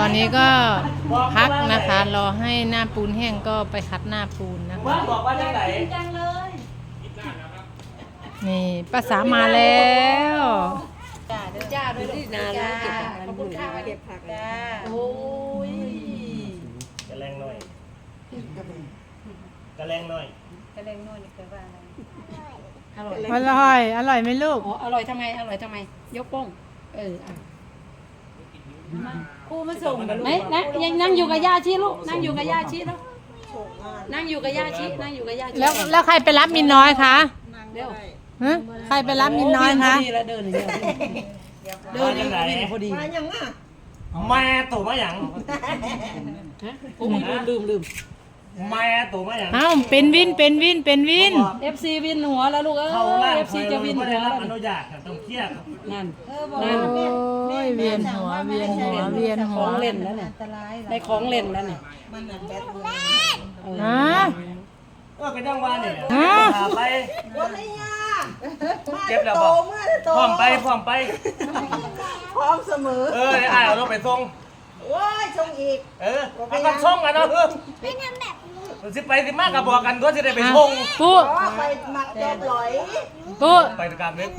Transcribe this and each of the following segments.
ตอนนี้ก็พักนะคะรอให้หน้าปูนแห้งก็ไปคัดหน้าปูนนะคะ บอกว่าจังไหนจังเลยนี่ป้าสามาแล้วจ้าด้วยที่นานแล้วเก็บผักขอบคุณค่ะเก็บผักจ้าโอ้ยกระแรงหน่อยกระแรงหน่อยกระเลงหน้อยนี่เคยว่าอะไรอร่อย อร่อย อร่อยไหมลูก อ๋อ อร่อยทำไม อร่อยทำไม ยกโป้ง เอออะ ครูมาส่งไหนนะยังนั่งอยู่กับย่าชีลูกนั่งอยู่กับย่าชีแล้วนั่งอยู่กับย่าชีนั่งอยู่กับย่าชีแล้วแล้วใครไปรับมินน้อยคะเร็วฮะใครไปรับมินน้อยคะโเดินพอดีแล้วเดินอย่างเดียวเดินอย่างเดียวพอดีมาอย่างอะแม่ตู่มาหยังฮะโอ้ยลืมลืมลืม แม่ตู่มาหยังเอ้าเป็นวินเป็นวินเป็นวิน เอฟซีวินหัวแล้วลูกเอเขาอล่างเอฟคซีอยจะวินไม่หัวได้รับแล้วอนุญาตครับต้องเคลียร์ครับนั่น โอ้ยเวียนหัวเวียนหัวเวียนขหัวองเล่นแล้วเนี่ยในของเล่นแล้วเนี่ยมันน่ะแบตเลยเออฮะ เออก็จังว่านี่ฮะพาไปวันนี้อะมาเก็บแล้วโตบอกเมื่อโตพร้อมไปพร้อมไป พร้อมเสมอเออไอ้ายเอารถไปส่งว้ายชงอีก เออเอาต้องส่งกันเนาะเออ สิไปสิมากกับบอกกันก็จะได้ไปส่งปุ๊อ๋อไปหมักจอบลอยปุ๊ไปกลารดึก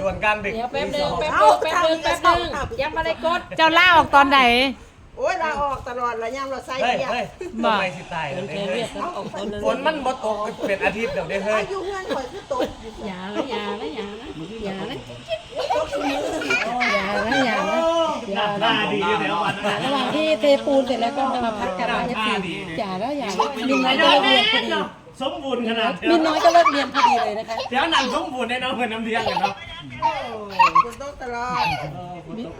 ด่วนกลารดึกเดี๋ยวแป๊บนึงแป๊บนึงแป๊บนึงแป๊บนึงยังไม่ได้กดเจ้าล่าออกตอนไหนโอ้ยลาออกตลอดละย่ำเราใส่เฮ้ยเนี่ยเฮ้ยบ่ทำไมสิตายเลยแกเฮ้เรียยกกันออกคนเลยฝนมันบ่ตกเป็นอาทิตย์เดี๋ยวได้เฮ้ยอายุเงื่อนข่อยคือตกอยู่อย่าละอย่าละอย่าละอย่าละอย่าละอย่าโอ้ ละหน้าดีอยู่แล้ววันนั้นระหว่างที่เทปูนเสร็จแล้วก็มาพักกันนะเอฟซีอย่าละอย่าละมินน้อยก็เลิกเรียนพอดีสมบูรณ์ขนาดมินน้อยก็เลิกเรียนพอดีเลยนะคะเดี๋ยวนั่งสมบูรณ์แน่นอนเพื่อนน้ำเลี้ยงกันเนาะคุณต้องตลอด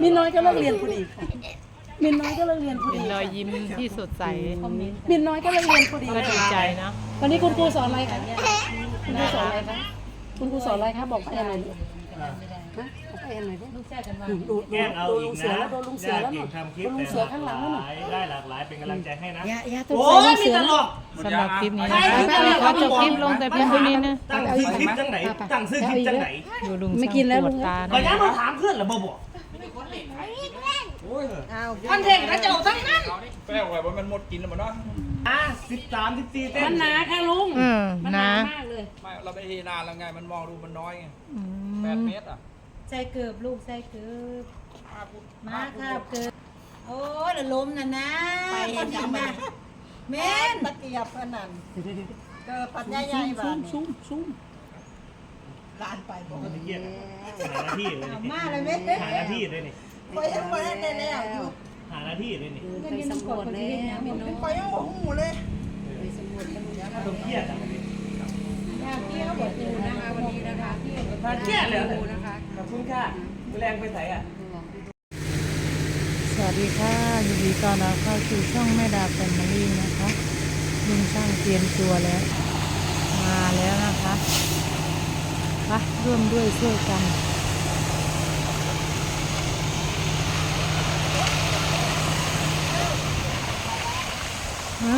มินน้อยก็เลิกเรียนพอดีค่ะมินน้อยก็เลิกเรียนพอเป็ดีนรอยยิ้มที่สดใสมินน้อยก็เลิกเรียนพอดีก็ดีใจเนาะวันนี้คุณครูสอนอะไรคะคุณครูสอนอะไรคะคุณครูสอนอะไรคะบอกป้าแอนหน่อยดิฮะ บอกป้าแอนหน่อยดิลูกแซ่กันมาดูดูแกล้งเอาดูอีลุกงเสือนะแล้วดูลุงเสือแล้วเก่น่ะงทำคลิดูปลุงเสือข้างหลังนั่นน่ะได้หลากหลายเป็นกำลังใจให้นะอย่าอย่าต้องโอ้ใส่ยลุงมีเสือตลนะกสำหรับคลิปนี้นะคะขอจบคลิปลงแต่เพียงเท่านี้นะตั้งชื่อคลิปจังไหน ตั้งชื่อคลิปจังไหนดูลุงไม่กินแล้วปลุวดงตาก็นะยังมาถามเพื่อนเหรอบ่บอกอ้าวคอนเทนต์กระเจ้าทั้งนั้นแป้งไว้ว่ามันหมดกินแล้วมันเนาะอะสิบสามสิบสี่เต้มันนหนาค่ะลุงเออมันหนานะมากเลย ไม่เราไปเฮนานแล้วไง มันมองดูมันน้อยไงอืแปดมเมตรอะ ใส่เกือบลูกใส่เกือบห้าฟุตมาครับเกือบโอ้ยแล้วล้มนะนะไปคนจัดีงมานะเม่นตะเกียบอันนั้นเกิดปัญญาใหญ่บ้านซุ้มซุ้มลานไปบอกไม่เกี่ยงหาหน้าที่เลยเอานี่มาเลยเม่นหาหน้าที่เลยนี่ไปยังไม่ได้แล้วอยู่หาหน้าที่เลยนี่ไปสำรวจแล้วมินน้อยไปยังบอกหูเลยไปสำรวจกันแล้วต้องเครียดอะพี่เขาบอกอยู่นะคะวันนี้นะคะพี่มาเครียดเลยข อบคุณค่ะแรงไปไหนอะ สวัสดีค่ะยินดีต้อนรับเข้าสู่ช่องแม่ดาแฟมิลี่นะคะลุงช่างเตรียมตัวแล้ว มาแล้วนะคะไปร่วมด้วยช่วยกันฮะ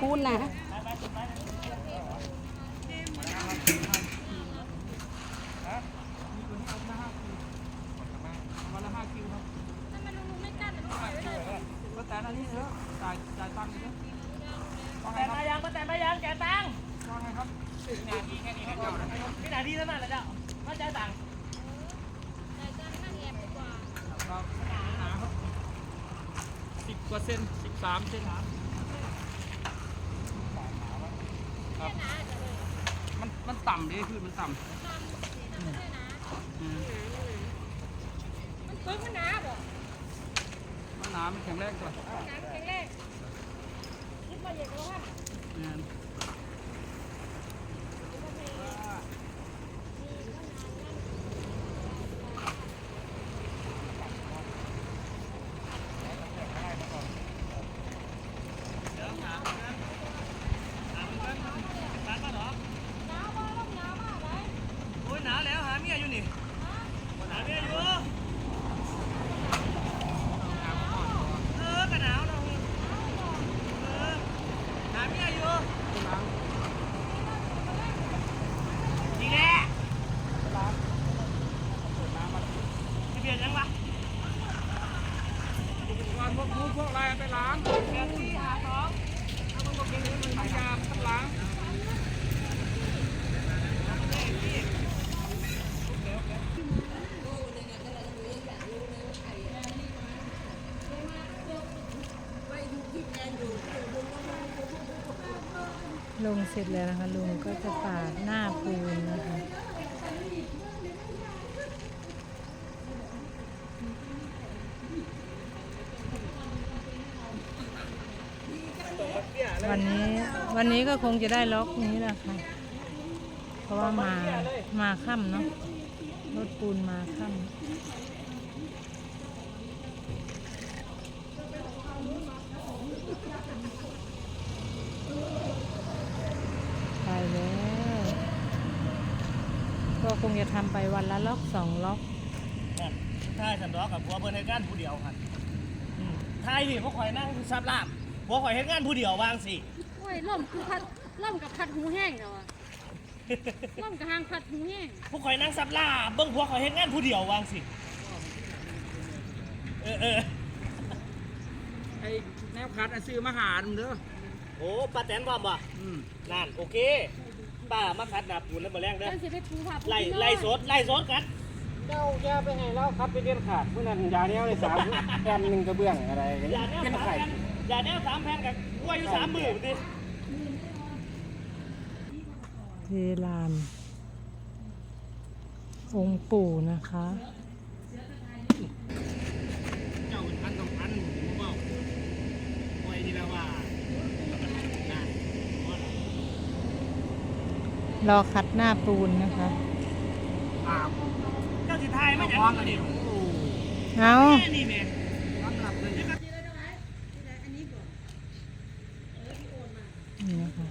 พูดนะแต่อัยังแต่ตั้งว่าไงครับวินาทีแค่นี้นะเจ้าวินาทีเท่านั้นแหละเจ้ามาจ่ายตังค์ ครับหนาครับสิบกว่าเซนสิบสามเซนครับมันมันต่ำดิคือมันต่ำอืมมันปึ้งมันหนาบ่มันหนามันแข็งแรงกว่าหนาแข็งแรงคิดว่าอย่างว่าอืมโอ้ย หนาวแล้วหาเมียอยู่นี่หาเมียอยู่เออก็หนาวนะเออหาเมียอยู่ดีแน่ทะเบียนยังวะก่อนพวกนู้นพวกอะไรไปล้างแปดสี่ห้าสองถ้ามันบอกอย่างนี้มันพยายามทั้งล้าง ลงเสร็จแล้วนะคะ ลุงก็จะปาดหน้าปูนนะคะวันนี้วันนี้ก็คงจะได้ล็อกนี้แหละค่ะ เพราะว่ามามาค่ำเนาะรถปูนมาค่ำไปแล้ว ก็คงจะทำไปวันละล็อกสองล็อกใช่สันดอกกับผัวเพิ่นให้งานผู้เดียวครับอืมทายนี่พวกข่อยนั่งซับลาบผัวข่อยให้งานผู้เดียววางสิ โอ้ยล่มคือพัดล่มกับพัดหูแห้งเนาะล่มกับหางพัดหูแห้งพวกข่อยนั่งซับลาบเบิ่งผัวข่อยให้งานผู้เดียววางสิเออเออไอ้แนวคัดอะซื้อมาหามึงเด้อโอ้ป้าแตนบอกบ่อืมนั่นโอเค ป้ามาคัดหนาปูนแล้วมาแรงเด้อนั่นสิไปปูผ้าปูไล่ที่นอนไล่สดไล่สดกันเจ้าแย่ไปให้เราครับไปเรียนขาดเมื่อนั้นยาเนี้ยเลยสามแผ่นหนึ่งกระเบื้องอะไรอย่าแนวเป็นสามไข่แผ่นอย่าแนวสามแผ่นกับกล้วยอยู่สามหมื่นดิเทลานองค์ปู่นะคะ เจ้าเป็นพันสองพันผมบอกกล้วยที่แล้วว่านั่น รอคัดหน้าปูนนะคะอ้าวเจ้าสิทายไม่อยากพร้อมกิกันนดิดิโอ้เอาแม่นี่แม่ร้อนหลับเลยนี่นะคะ